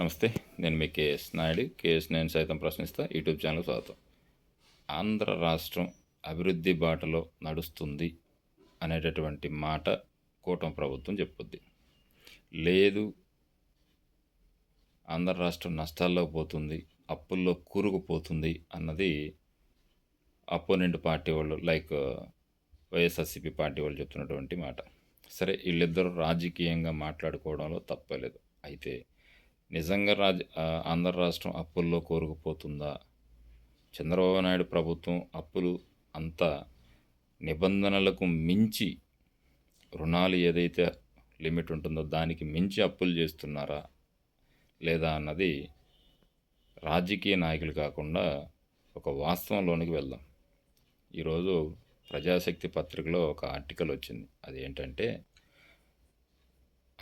నమస్తే నేను మీ KS Naidu. KS నేను సైతం ప్రశ్నిస్తా. యూట్యూబ్ ఛానల్ స్వాగతం. ఆంధ్ర రాష్ట్రం అభివృద్ధి బాటలో నడుస్తుంది అనేటటువంటి మాట కూటమి ప్రభుత్వం చెప్పుద్ది. లేదు ఆంధ్ర రాష్ట్రం నష్టాల్లో పోతుంది అప్పుల్లో కూరుకుపోతుంది అన్నది అపోనెంట్ పార్టీ వాళ్ళు లైక్ వైఎస్ఆర్సీపీ పార్టీ వాళ్ళు చెప్తున్నటువంటి మాట. సరే వీళ్ళిద్దరూ రాజకీయంగా మాట్లాడుకోవడంలో తప్పలేదు అయితే నిజంగా రాజ ఆంధ్ర రాష్ట్రం అప్పుల్లో కోరుకుపోతుందా? చంద్రబాబు నాయుడు ప్రభుత్వం అప్పులు అంత నిబంధనలకు మించి రుణాలు ఏదైతే లిమిట్ ఉంటుందో దానికి మించి అప్పులు చేస్తున్నారా? లేదా అన్నది రాజకీయ నాయకులు కాకుండా ఒక వాస్తవంలోనికి వెళ్దాం. ఈరోజు ప్రజాశక్తి పత్రికలో ఒక ఆర్టికల్ వచ్చింది. అది ఏంటంటే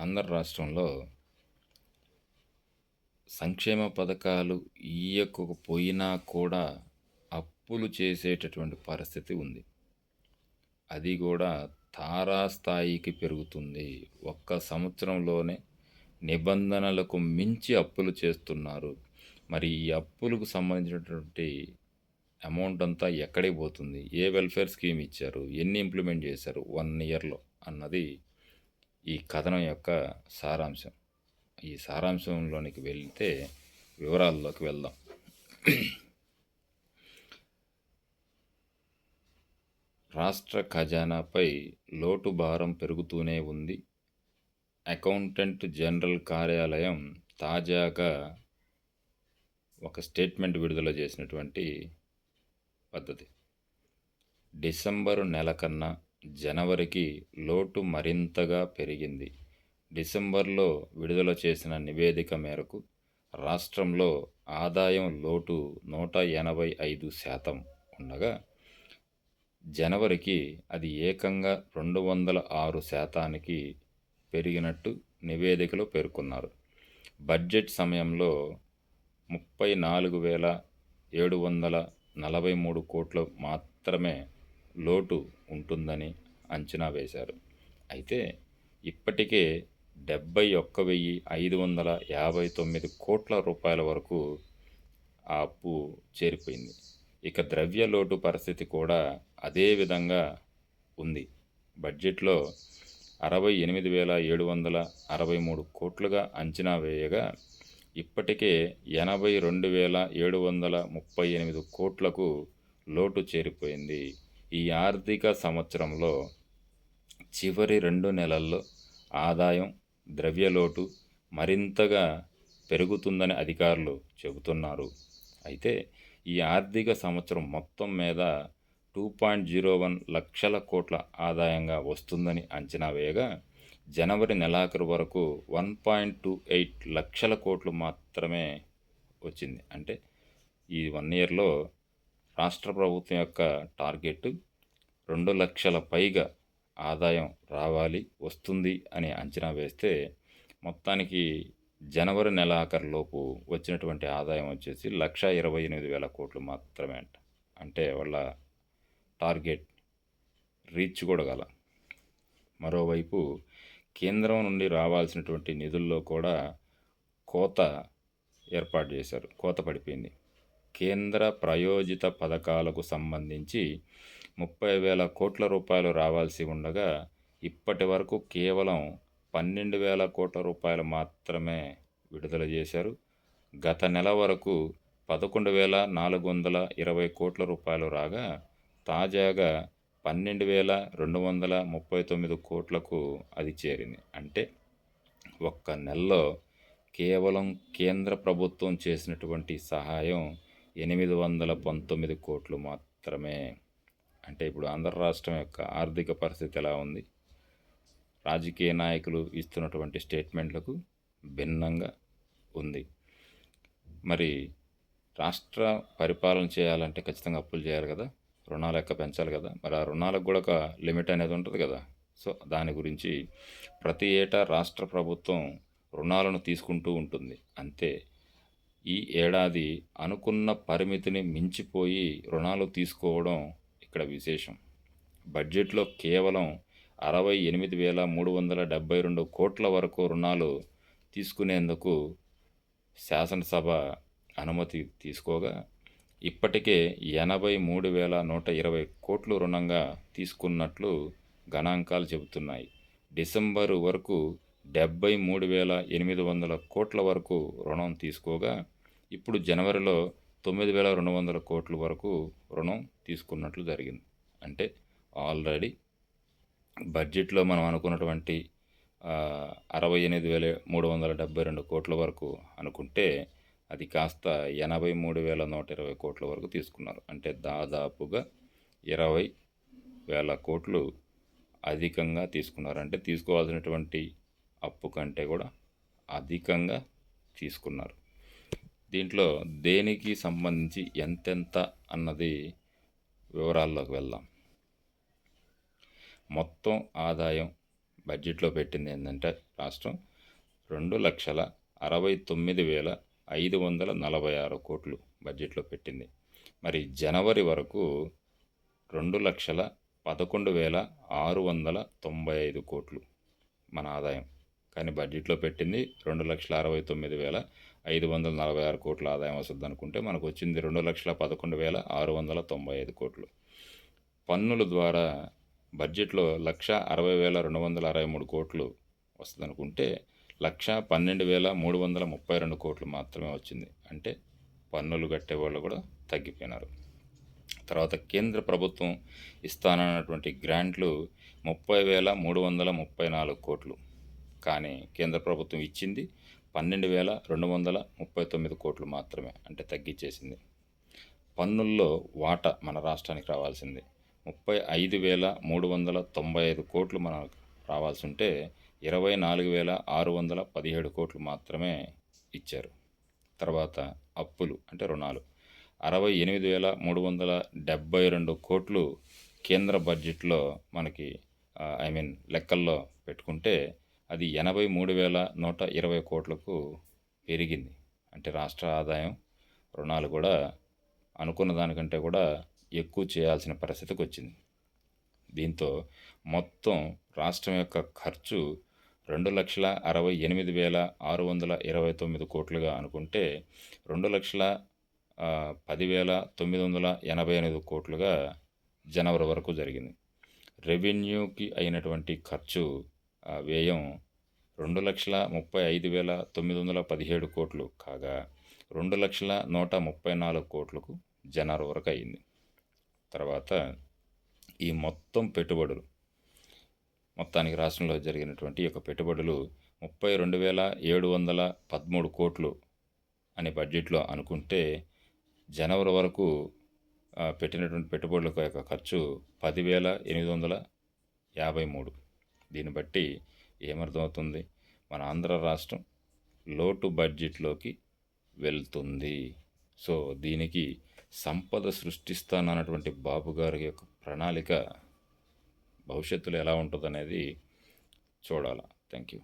ఆంధ్ర రాష్ట్రంలో సంక్షేమ పథకాలు ఇయ్యకపోయినా కూడా అప్పులు చేసేటటువంటి పరిస్థితి ఉంది. అది కూడా తారాస్థాయికి పెరుగుతుంది. ఒక్క సంవత్సరంలోనే నిబంధనలకు మించి అప్పులు చేస్తున్నారు. మరి ఈ అప్పులకు సంబంధించినటువంటి అమౌంట్ అంతా ఎక్కడికి పోతుంది? ఏ వెల్ఫేర్ స్కీమ్ ఇచ్చారు? ఎన్ని ఇంప్లిమెంట్ చేశారు? వన్ ఇయర్లో అన్నది ఈ కథనం యొక్క సారాంశం. ఈ సారాంశంలోనికి వెళ్తే వివరాల్లోకి వెళ్దాం. రాష్ట్ర ఖజానాపై లోటు భారం పెరుగుతూనే ఉంది. అకౌంటెంట్ జనరల్ కార్యాలయం తాజాగా ఒక స్టేట్మెంట్ విడుదల చేసినటువంటి పద్ధతి. డిసెంబరు నెల కన్నా జనవరికి లోటు మరింతగా పెరిగింది. డిసెంబర్లో విడుదల చేసిన నివేదిక మేరకు రాష్ట్రంలో ఆదాయం లోటు నూట ఎనభై ఐదు శాతం ఉండగా జనవరికి అది ఏకంగా రెండు వందల ఆరు శాతానికి పెరిగినట్టు నివేదికలో పేర్కొన్నారు. బడ్జెట్ సమయంలో ముప్పై నాలుగు వేల ఏడు వందల నలభై మూడు కోట్లు మాత్రమే లోటు ఉంటుందని అంచనా వేశారు. అయితే ఇప్పటికే డెబ్బై ఒక్క వెయ్యి ఐదు వందల యాభై తొమ్మిది కోట్ల రూపాయల వరకు ఆ అప్పు చేరిపోయింది. ఇక ద్రవ్య లోటు పరిస్థితి కూడా అదే విధంగా ఉంది. బడ్జెట్లో అరవై ఎనిమిది వేల ఏడు వందల అరవై మూడు కోట్లుగా అంచనా వేయగా ఇప్పటికే ఎనభై రెండు వేల ఏడు వందల ముప్పై ఎనిమిది కోట్లకు లోటు చేరిపోయింది. ఈ ఆర్థిక సంవత్సరంలో చివరి రెండు నెలల్లో ఆదాయం ద్రవ్యలోటు మరింతగా పెరుగుతుందని అధికారులు చెబుతున్నారు. అయితే ఈ ఆర్థిక సంవత్సరం మొత్తం మీద టూ పాయింట్ జీరో వన్ లక్షల కోట్ల ఆదాయంగా వస్తుందని అంచనా వేయగా జనవరి నెలాఖరు వరకు వన్ పాయింట్ టూ ఎయిట్ లక్షల కోట్లు మాత్రమే వచ్చింది. అంటే ఈ వన్ ఇయర్లో రాష్ట్ర ప్రభుత్వం యొక్క టార్గెట్ రెండు లక్షల పైగా ఆదాయం రావాలి వస్తుంది అని అంచనా వేస్తే మొత్తానికి జనవరి నెలాఖరులోపు వచ్చినటువంటి ఆదాయం వచ్చేసి లక్ష ఇరవై ఎనిమిది వేల కోట్లు మాత్రమే అంట. అంటే వాళ్ళ టార్గెట్ రీచ్ కూడా గల మరోవైపు కేంద్రం నుండి రావాల్సినటువంటి నిధుల్లో కూడా కోత ఏర్పాటు చేశారు. కోత పడిపోయింది. కేంద్ర ప్రయోజిత పథకాలకు సంబంధించి ముప్పై వేల కోట్ల రూపాయలు రావాల్సి ఉండగా ఇప్పటి వరకు కేవలం పన్నెండు వేల కోట్ల రూపాయలు మాత్రమే విడుదల చేశారు. గత నెల వరకు పదకొండు వేల నాలుగు వందల ఇరవై కోట్ల రూపాయలు రాగా తాజాగా పన్నెండు వేల రెండు వందల ముప్పై తొమ్మిది కోట్లకు అది చేరింది. అంటే ఒక్క నెలలో కేవలం కేంద్ర ప్రభుత్వం చేసినటువంటి సహాయం ఎనిమిది వందల పంతొమ్మిది కోట్లు మాత్రమే. అంటే ఇప్పుడు ఆంధ్ర రాష్ట్రం యొక్క ఆర్థిక పరిస్థితి ఎలా ఉంది? రాజకీయ నాయకులు ఇస్తున్నటువంటి స్టేట్మెంట్లకు భిన్నంగా ఉంది. మరి రాష్ట్ర పరిపాలన చేయాలంటే ఖచ్చితంగా అప్పులు చేయాలి కదా? రుణాలు లెక్క పెంచాలి కదా? మరి ఆ రుణాలకు కూడా ఒక లిమిట్ అనేది ఉంటుంది కదా? సో దాని గురించి ప్రతి ఏటా రాష్ట్ర ప్రభుత్వం రుణాలను తీసుకుంటూ ఉంటుంది. అంతే. ఈ ఏడాది అనుకున్న పరిమితిని మించిపోయి రుణాలు తీసుకోవడం ఇక్కడ విశేషం. బడ్జెట్లో కేవలం అరవై ఎనిమిది వేల మూడు వందల డెబ్బై రెండు కోట్ల వరకు రుణాలు తీసుకునేందుకు శాసనసభ అనుమతి తీసుకోగా ఇప్పటికే ఎనభై మూడు వేల నూట ఇరవై కోట్లు రుణంగా తీసుకున్నట్లు గణాంకాలు చెబుతున్నాయి. డిసెంబరు వరకు డెబ్బై మూడు వేల ఎనిమిది వందల కోట్ల వరకు రుణం తీసుకోగా ఇప్పుడు జనవరిలో తొమ్మిది వేల రెండు వందల కోట్ల వరకు రుణం తీసుకున్నట్లు జరిగింది. అంటే ఆల్రెడీ బడ్జెట్లో మనం అనుకున్నటువంటి అరవై ఎనిమిది వేల మూడు వందల డెబ్బై రెండు కోట్ల వరకు అనుకుంటే అది కాస్త ఎనభై మూడు వేల నూట ఇరవై కోట్ల వరకు తీసుకున్నారు. అంటే దాదాపుగా ఇరవై వేల కోట్లు అధికంగా తీసుకున్నారు. అంటే తీసుకోవాల్సినటువంటి అప్పు కంటే కూడా అధికంగా తీసుకున్నారు. దీంట్లో దేనికి సంబంధించి ఎంతెంత అన్నది వివరాల్లోకి వెళ్దాం. మొత్తం ఆదాయం బడ్జెట్లో పెట్టింది ఏంటంటే రాష్ట్రం రెండు లక్షల అరవై తొమ్మిది వేల ఐదు వందల నలభై ఆరు కోట్లు బడ్జెట్లో పెట్టింది. మరి జనవరి వరకు రెండు లక్షల పదకొండు వేల ఆరు వందల తొంభై ఐదు కోట్లు మన ఆదాయం. కానీ బడ్జెట్లో పెట్టింది రెండు లక్షల అరవై తొమ్మిది వేల ఐదు వందల నలభై ఆరు కోట్ల ఆదాయం వస్తుంది అనుకుంటే మనకు వచ్చింది రెండు లక్షల పదకొండు వేల ఆరు వందల తొంభై ఐదు కోట్లు. పన్నుల ద్వారా బడ్జెట్లో లక్ష అరవై వేల రెండు వందల అరవై మూడు కోట్లు వస్తుంది అనుకుంటే లక్ష పన్నెండు వేల మూడు వందల ముప్పై రెండు కోట్లు మాత్రమే వచ్చింది. అంటే పన్నులు కట్టే వాళ్ళు కూడా తగ్గిపోయినారు. తర్వాత కేంద్ర ప్రభుత్వం ఇస్తానన్నటువంటి గ్రాంట్లు ముప్పై వేల మూడు వందల ముప్పై నాలుగు కోట్లు. కానీ కేంద్ర ప్రభుత్వం ఇచ్చింది పన్నెండు వేల రెండు వందల ముప్పై తొమ్మిది కోట్లు మాత్రమే అంటే తగ్గించేసింది. పన్నుల్లో వాటా మన రాష్ట్రానికి రావాల్సింది. ముప్పై ఐదు వేల మూడు వందల తొంభై ఐదు కోట్లు మనకు రావాల్సి ఉంటే ఇరవై నాలుగు వేల ఆరు వందల పదిహేడు కోట్లు మాత్రమే ఇచ్చారు. తర్వాత అప్పులు అంటే రుణాలు. అరవై ఎనిమిది వేల మూడు వందల డెబ్బై రెండు కోట్లు కేంద్ర బడ్జెట్లో మనకి ఐ మీన్ లెక్కల్లో పెట్టుకుంటే అది ఎనభై మూడు వేల నూట ఇరవై కోట్లకు పెరిగింది. అంటే రాష్ట్ర ఆదాయం రుణాలు కూడా అనుకున్న దానికంటే కూడా ఎక్కువ చేయాల్సిన పరిస్థితికి వచ్చింది. దీంతో మొత్తం రాష్ట్రం యొక్క ఖర్చు రెండు లక్షల అరవై ఎనిమిది వేల ఆరు వందల ఇరవై తొమ్మిది కోట్లుగా అనుకుంటే రెండు లక్షల పదివేల తొమ్మిది వందల ఎనభై ఎనిమిది కోట్లుగా జనవరి వరకు జరిగింది. రెవెన్యూకి అయినటువంటి ఖర్చు వ్యయం రెండు లక్షల ముప్పై ఐదు వేల తొమ్మిది వందల పదిహేడు కోట్లు కాగా రెండు లక్షల నూట ముప్పై నాలుగు కోట్లకు జనవరి వరకు అయింది. తర్వాత ఈ మొత్తం పెట్టుబడులు మొత్తానికి రాష్ట్రంలో జరిగినటువంటి యొక్క పెట్టుబడులు ముప్పై రెండు వేల ఏడు వందల పదమూడు కోట్లు అని బడ్జెట్లో అనుకుంటే జనవరి వరకు పెట్టినటువంటి పెట్టుబడుల యొక్క ఖర్చు పదివేల ఎనిమిది వందల యాభై మూడు. దీన్ని బట్టి ఏమర్థమవుతుంది? మన ఆంధ్ర రాష్ట్రం లోటు బడ్జెట్లోకి వెళ్తుంది. సో దీనికి సంపద సృష్టిస్తానన్నటువంటి బాబు గారి యొక్క ప్రణాళిక భవిష్యత్తులో ఎలా ఉంటుందనేది చూడాలి. Thank you